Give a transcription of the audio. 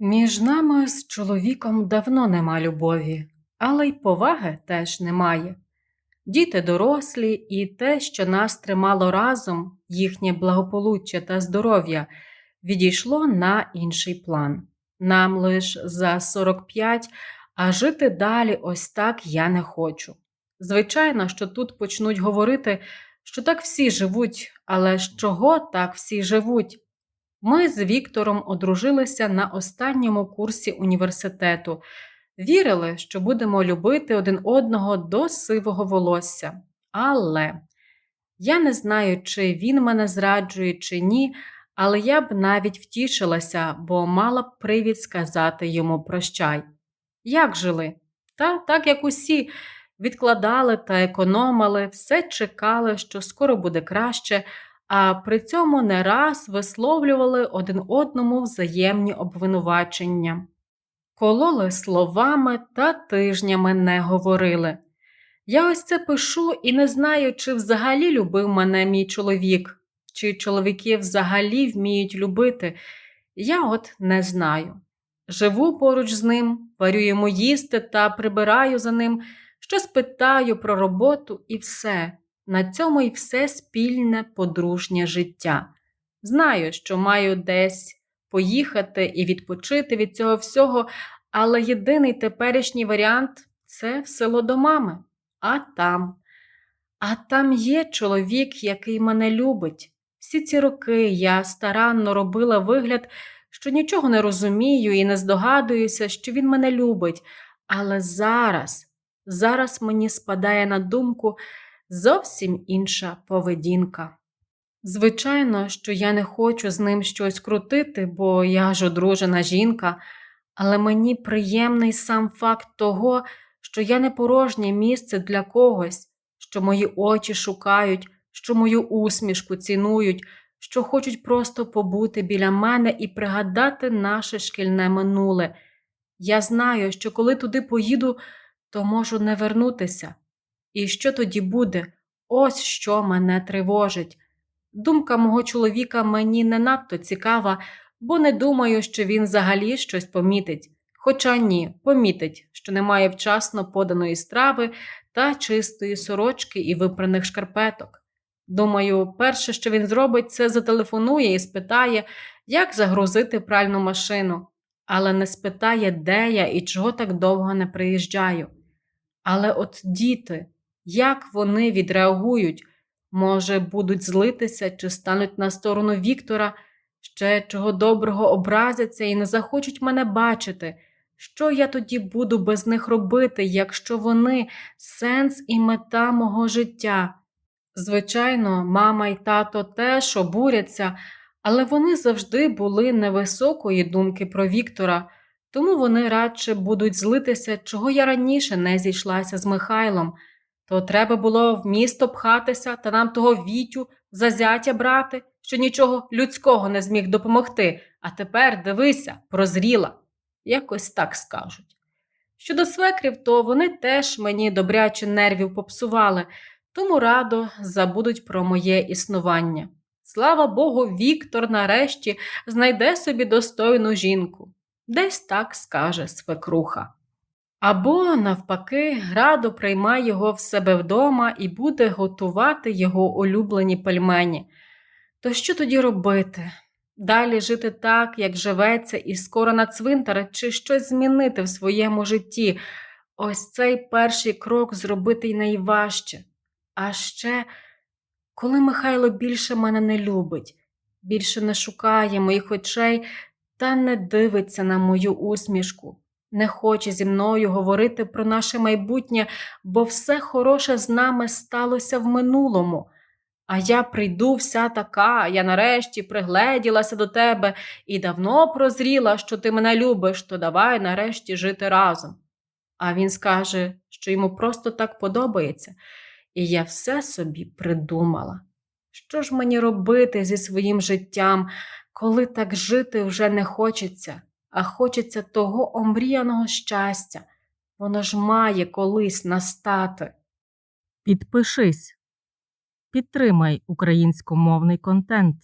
Між нами з чоловіком давно нема любові, але й поваги теж немає. Діти дорослі, і те, що нас тримало разом, їхнє благополуччя та здоров'я, відійшло на інший план. Нам лиш за 45, а жити далі ось так я не хочу. Звичайно, що тут почнуть говорити, що так всі живуть, але з чого так всі живуть? Ми з Віктором одружилися на останньому курсі університету, вірили, що будемо любити один одного до сивого волосся. Але я не знаю, чи він мене зраджує, чи ні, але я б навіть втішилася, бо мала б привід сказати йому прощай. Як жили? Та так, як усі, відкладали та економили, все чекали, що скоро буде краще а при цьому не раз висловлювали один одному взаємні обвинувачення, кололи словами та тижнями не говорили. Я ось це пишу і не знаю, чи взагалі любив мене мій чоловік, чи чоловіки взагалі вміють любити. Я от не знаю. Живу поруч з ним, варю йому їсти та прибираю за ним, щось питаю про роботу і все. На цьому й все спільне подружнє життя. Знаю, що маю десь поїхати і відпочити від цього всього, але єдиний теперішній варіант це в село до мами. А там. А там є чоловік, який мене любить. Всі ці роки я старанно робила вигляд, що нічого не розумію і не здогадуюся, що він мене любить. Але зараз, зараз мені спадає на думку зовсім інша поведінка. Звичайно, що я не хочу з ним щось крутити, бо я ж одружена жінка, але мені приємний сам факт того, що я не порожнє місце для когось, що мої очі шукають, що мою усмішку цінують, що хочуть просто побути біля мене і пригадати наше шкільне минуле. Я знаю, що коли туди поїду, то можу не вернутися. І що тоді буде? Ось що мене тривожить. Думка мого чоловіка мені не надто цікава, бо не думаю, що він взагалі щось помітить. Хоча ні, помітить, що немає вчасно поданої страви та чистої сорочки і випраних шкарпеток. Думаю, перше, що він зробить, це зателефонує і спитає, як загрузити пральну машину, але не спитає, де я і чого так довго не приїжджаю. Але от діти. Як вони відреагують? Може, будуть злитися чи стануть на сторону Віктора, ще чого доброго образяться і не захочуть мене бачити. Що я тоді буду без них робити, якщо вони сенс і мета мого життя? Звичайно, мама і тато теж обуряться, але вони завжди були невисокої думки про Віктора, тому вони радше будуть злитися, чого я раніше не зійшлася з Михайлом. То треба було в місто пхатися та нам того вітю за зятя брати, що нічого людського не зміг допомогти, а тепер дивися, прозріла. Якось так скажуть. Щодо свекрів, то вони теж мені добряче нервів попсували, тому радо забудуть про моє існування. Слава Богу, Віктор нарешті знайде собі достойну жінку. Десь так скаже свекруха. Або, навпаки, радо приймає його в себе вдома і буде готувати його улюблені пельмені. То що тоді робити? Далі жити так, як живеться, і скоро на цвинтар, чи щось змінити в своєму житті? Ось цей перший крок зробити й найважче. А ще, коли Михайло більше мене не любить, більше не шукає моїх очей та не дивиться на мою усмішку не хоче зі мною говорити про наше майбутнє, бо все хороше з нами сталося в минулому. А я прийду вся така, я нарешті пригледілася до тебе і давно прозріла, що ти мене любиш, то давай нарешті жити разом. А він скаже, що йому просто так подобається, і я все собі придумала. Що ж мені робити зі своїм життям, коли так жити вже не хочеться? А хочеться того омріяного щастя. Воно ж має колись настати. Підпишись, підтримай українськомовний контент.